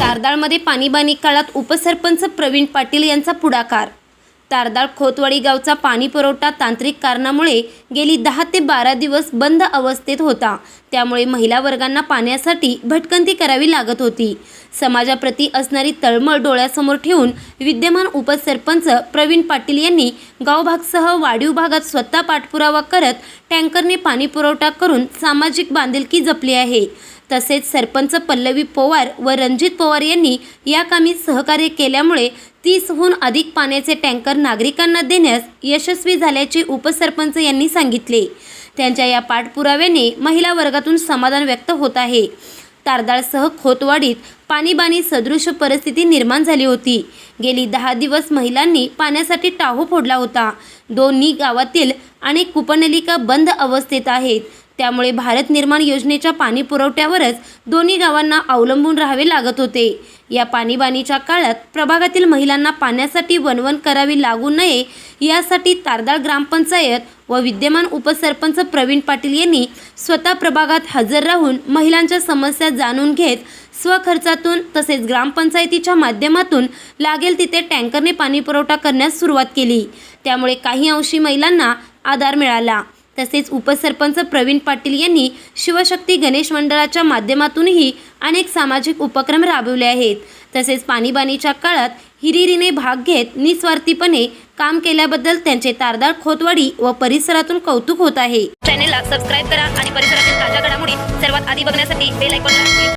तारदाळमध्ये पाणीबाणी काळात उपसरपंच प्रवीण पाटील यांचा पुढाकार. तारदाळ खोतवाडी गावचा पाणी पुरवठा तांत्रिक कारणामुळे गेली दहा ते बारा दिवस बंद अवस्थेत होता. त्यामुळे महिला वर्गांना पाण्यासाठी भटकंती करावी लागत होती. समाजाप्रती असणारी तळमळ डोळ्यासमोर ठेवून विद्यमान उपसरपंच प्रवीण पाटील यांनी गावभागसह वाढीव भागात स्वतः पाठपुरावा करत टँकरने पाणी पुरवठा करून सामाजिक बांधिलकी जपली आहे. तसेच सरपंच पल्लवी पवार व रणजित पवार यांनी या कामी सहकार्य केल्यामुळे तीसहून अधिक पाण्याचे टँकर नागरिकांना देण्यास यशस्वी झाल्याचे उपसरपंच यांनी सांगितले. त्यांच्या या पाठपुराव्याने महिला वर्गातून समाधान व्यक्त होत आहे. तारदाळसह खोतवाडीत पाणीबाणी सदृश परिस्थिती निर्माण झाली होती. गेली दहा दिवस महिलांनी पाण्यासाठी टाहो फोडला होता. दोन्ही गावातील अनेक कूपनलिका बंद अवस्थेत आहेत. त्यामुळे भारत निर्माण योजनेच्या पाणी पुरवठ्यावरच दोन्ही गावांना अवलंबून राहावे लागत होते. या पाणीबाणीच्या काळात प्रभागातील महिलांना पाण्यासाठी वणवण करावी लागू नये यासाठी तारदाळ ग्रामपंचायत व विद्यमान उपसरपंच प्रवीण पाटील यांनी स्वतः प्रभागात हजर राहून महिलांच्या समस्या जाणून घेत स्वखर्चातून तसेच ग्रामपंचायतीच्या माध्यमातून लागेल तिथे टँकरने पाणीपुरवठा करण्यास सुरुवात केली. त्यामुळे काही अंशी महिलांना आधार मिळाला. तसेच उपसरपंच प्रवीण पाटील यांनी शिवशक्ती गणेश मंडळाच्या माध्यमातूनही अनेक सामाजिक उपक्रम राबवले आहेत. तसेच पाणीबाणीच्या काळात हिरिरीने भाग घेत निस्वार्थीपणे काम केल्याबद्दल त्यांचे तारदार खोतवाडी व परिसरातून कौतुक होत आहे. चॅनेलला सबस्क्राईब करा आणि परिसरातील ताज्या घडामोडी सर्वात आधी बघण्यासाठी बेल ऐकून